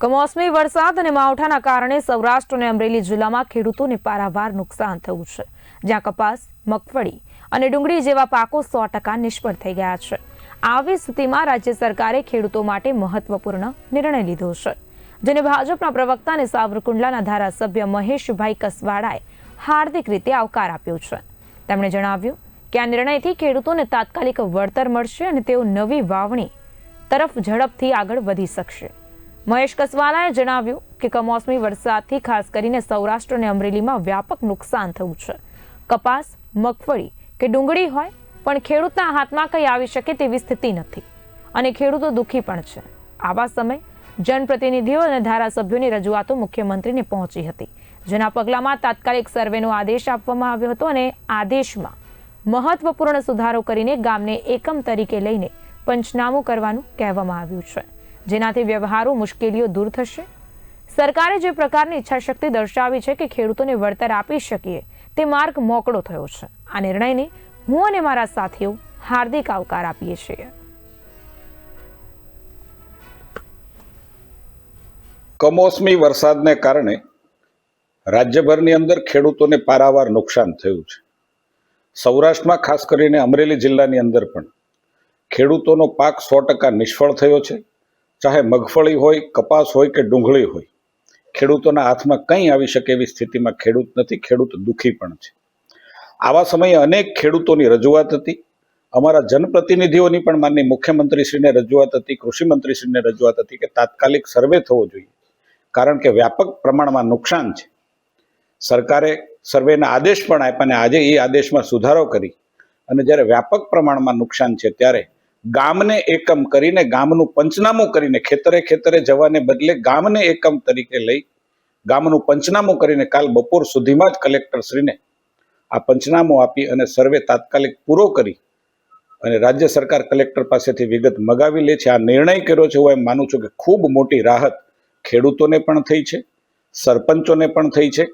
કમોસમી વરસાદ અને માવઠાના કારણે સૌરાષ્ટ્ર અને અમરેલી જિલ્લામાં ખેડૂતોને પારાવાર નુકસાન થયું છે. જ્યાં કપાસ, મગફળી અને ડુંગળી જેવા પાકો સો ટકા નિષ્ફળ થઈ ગયા છે. આવી સ્થિતિમાં રાજ્ય સરકારે ખેડૂતો માટે મહત્વપૂર્ણ નિર્ણય લીધો છે. જેને ભાજપના પ્રવક્તા અને સાવરકુંડલાના ધારાસભ્ય મહેશભાઈ કસવાડાએ હાર્દિક રીતે આવકાર આપ્યો છે. તેમણે જણાવ્યું કે આ નિર્ણયથી ખેડૂતોને તાત્કાલિક વળતર મળશે અને તેઓ નવી વાવણી તરફ ઝડપથી આગળ વધી શકશે. મહેશ કસવાલાએ જણાવ્યું કે કમોસમી વરસાદથી ખાસ કરીને સૌરાષ્ટ્ર અને અમરેલીમાં વ્યાપક નુકસાન થયું છે. કપાસ, મગફળી કે ડુંગળી હોય, પણ ખેડૂતના હાથમાં કંઈ આવી શકે તેવી સ્થિતિ નથી. અને ખેડૂતો દુઃખી પણ છે. આવા સમય જનપ્રતિનિધિઓ અને ધારાસભ્યોની રજૂઆતો મુખ્યમંત્રીને પહોંચી હતી, જેના પગલામાં તાત્કાલિક સર્વેનો આદેશ આપવામાં આવ્યો હતો અને આદેશમાં મહત્વપૂર્ણ સુધારો કરીને ગામને એકમ તરીકે લઈને પંચનામું કરવાનું કહેવામાં આવ્યું છે. જેનાથી વ્યવહારુ મુશ્કેલીઓ દૂર થશે? સરકારે જે પ્રકારની ઈચ્છાશક્તિ દર્શાવી છે કે ખેડૂતોને વળતર આપી શકીએ, તે માર્ગ મોકળો થયો છે. આ નિર્ણયને હું અને મારા સાથીઓ હાર્દિક આવકાર આપીએ છીએ. કમોસમી વરસાદને કારણે રાજ્યભરની અંદર ખેડૂતોને પારાવાર નુકસાન થયું છે. સૌરાષ્ટ્રમાં ખાસ કરીને અમરેલી જિલ્લાની અંદર પણ ખેડૂતોનો પાક સો ટકા નિષ્ફળ થયો છે. ચાહે મગફળી હોય, કપાસ હોય કે ડુંગળી હોય, ખેડૂતોના હાથમાં કંઈ આવી શકે એવી સ્થિતિમાં ખેડૂત નથી, ખેડૂત દુઃખી પણ છે. આવા સમયે અનેક ખેડૂતોની રજૂઆત હતી. અમારા જનપ્રતિનિધિઓની પણ માનની મુખ્યમંત્રીશ્રીને રજૂઆત હતી, કૃષિમંત્રીશ્રીને રજૂઆત હતી કે તાત્કાલિક સર્વે થવો જોઈએ, કારણ કે વ્યાપક પ્રમાણમાં નુકસાન છે. સરકારે સર્વેના આદેશ પણ આપ્યા અને આજે એ આદેશમાં સુધારો કરી અને જ્યારે વ્યાપક પ્રમાણમાં નુકસાન છે ત્યારે ગામને એકમ કરીને, ગામનું પંચનામું કરીને, ખેતરે ખેતરે જવાને બદલે ગામને એકમ તરીકે લઈ, ગામનું પંચનામું કરીને કાલ બપોર સુધીમાં જ કલેક્ટરશ્રીને આ પંચનામું આપી અને સર્વે તાત્કાલિક પૂરો કરી અને રાજ્ય સરકાર કલેક્ટર પાસેથી વિગત મગાવી લે છે. આ નિર્ણય કર્યો છે. હું એમ માનું છું કે ખૂબ મોટી રાહત ખેડૂતોને પણ થઈ છે, સરપંચોને પણ થઈ છે.